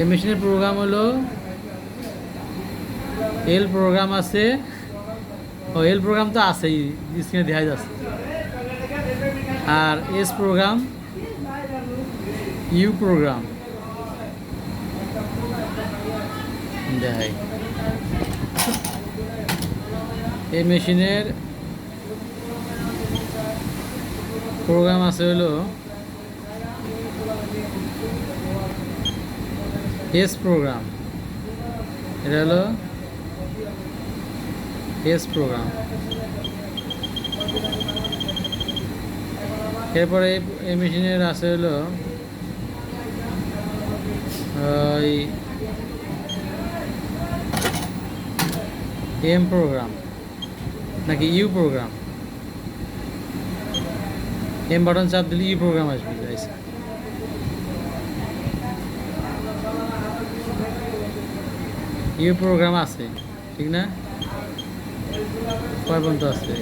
এই মেশিনের প্রোগ্রাম হলো এল প্রোগ্রাম আছে। ও এল প্রোগ্রাম তো আছেই স্ক্রিনে দেখা যাচ্ছে। আর এস প্রোগ্রাম ইউ প্রোগ্রাম দেখাই। এই মেশিনের প্রোগ্রাম আছে হলো এস প্রোগ্রাম এটা হলো এস প্রোগ্রাম এরপরে এই মেশিনের আছে হলো, ওই এম প্রোগ্রাম নাকি ইউ প্রোগ্রাম এম বাটন চাপ দিলে ইউ প্রোগ্রাম আসবে ইউ প্রোগ্রাম আছে, ঠিক না? কয় পর্যন্ত আছে?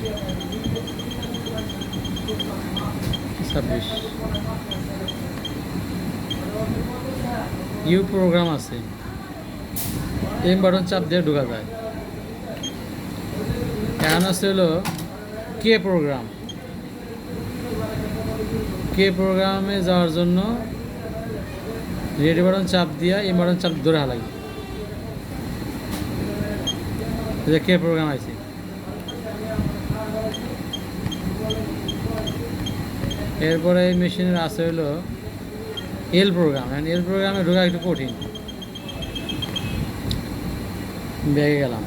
ছাব্বিশ। ইউ প্রোগ্রাম আছে। এম বাটন চাপ দিয়ে ঢোকা যায়। এখন আছে হলো কে প্রোগ্রাম? কে প্রোগ্রামে যাওয়ার জন্য রেডি বাটন চাপ দিয়া এই বাটন চাপ ধরে লাগে যে কে প্রোগ্রাম আছে এরপরে এই মেশিনের আছে হলো এল প্রোগ্রাম এল প্রোগ্রামে ঢোকা একটু কঠিন। ব্যাগে গেলাম।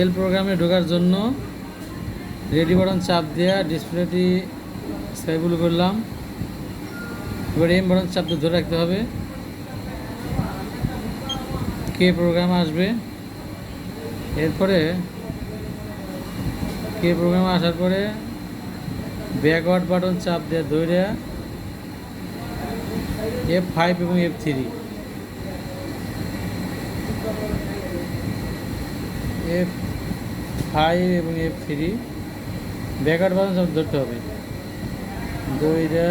এল প্রোগ্রামে ঢোকার জন্য রেডি বাটন চাপ দেওয়া ডিসপ্লেটি স্কাইবুল করলাম। এবার এম বাটন চাপ ধরে রাখতে হবে। কে প্রোগ্রাম আসবে? এরপরে কে প্রোগ্রাম আসার পরে ব্যাকওয়ার্ড বাটন চাপ দিয়ে ধরে এফ ফাইভ এবং এফ থ্রি এফ ফাইভ এবং এফ থ্রি ব্যাকওয়ার্ড বাটন চাপ ধরতে হবে। দইরা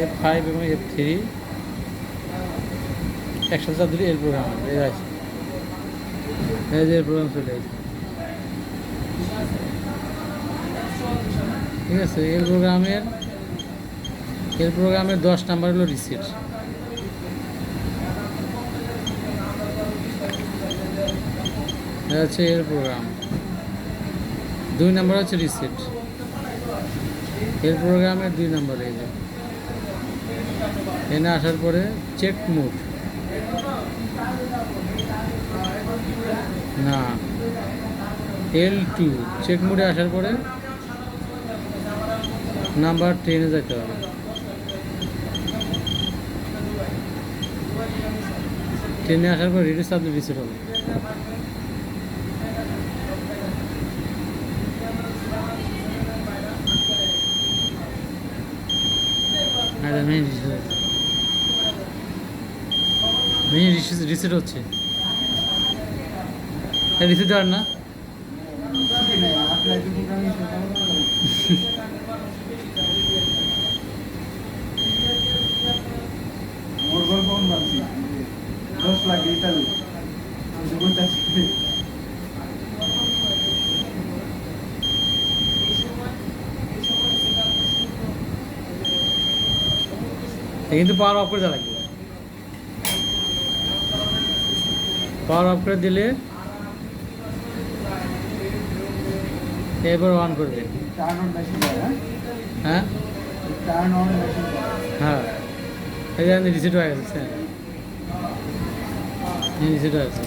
এফ ফাইভ এবং এফ থ্রি চাপ দিলে এর প্রোগ্রাম এই আছে। এই যে প্রোগ্রাম চলে আসছে। ঠিক আছে, এর প্রোগ্রামের এর প্রোগ্রামের দশ নাম্বার হলো রিসিট হচ্ছে এর প্রোগ্রাম দুই নাম্বার হচ্ছে রিসিট এর প্রোগ্রামের দুই নাম্বার এই যে। এনে আসার পরে চেক মুড না। এল টু চেক মোডে আসার পরে নাম্বার টেনে যেতে হবে। ট্রেনে আসার পর রেডিও সাবজেক্ট রিসেট হবে। মেইন মেইন রিসেট হচ্ছে। হ্যাঁ রিসেট দেওয়ার না মোর গল্প কোন ভাবছি দশ লাখ ইটালি জীবনটা এ কিন্তু পাওয়ার অফ করে দেওয়া লাগবে পাওয়ার অফ করে দিলে এবার অন করবে টার্ন অন মেশিন হ্যাঁ? হ্যাঁ। টার্ন অন মেশিন হ্যাঁ এই যে রিসিট হয়ে গেছে রিসিট হয়ে গেছে।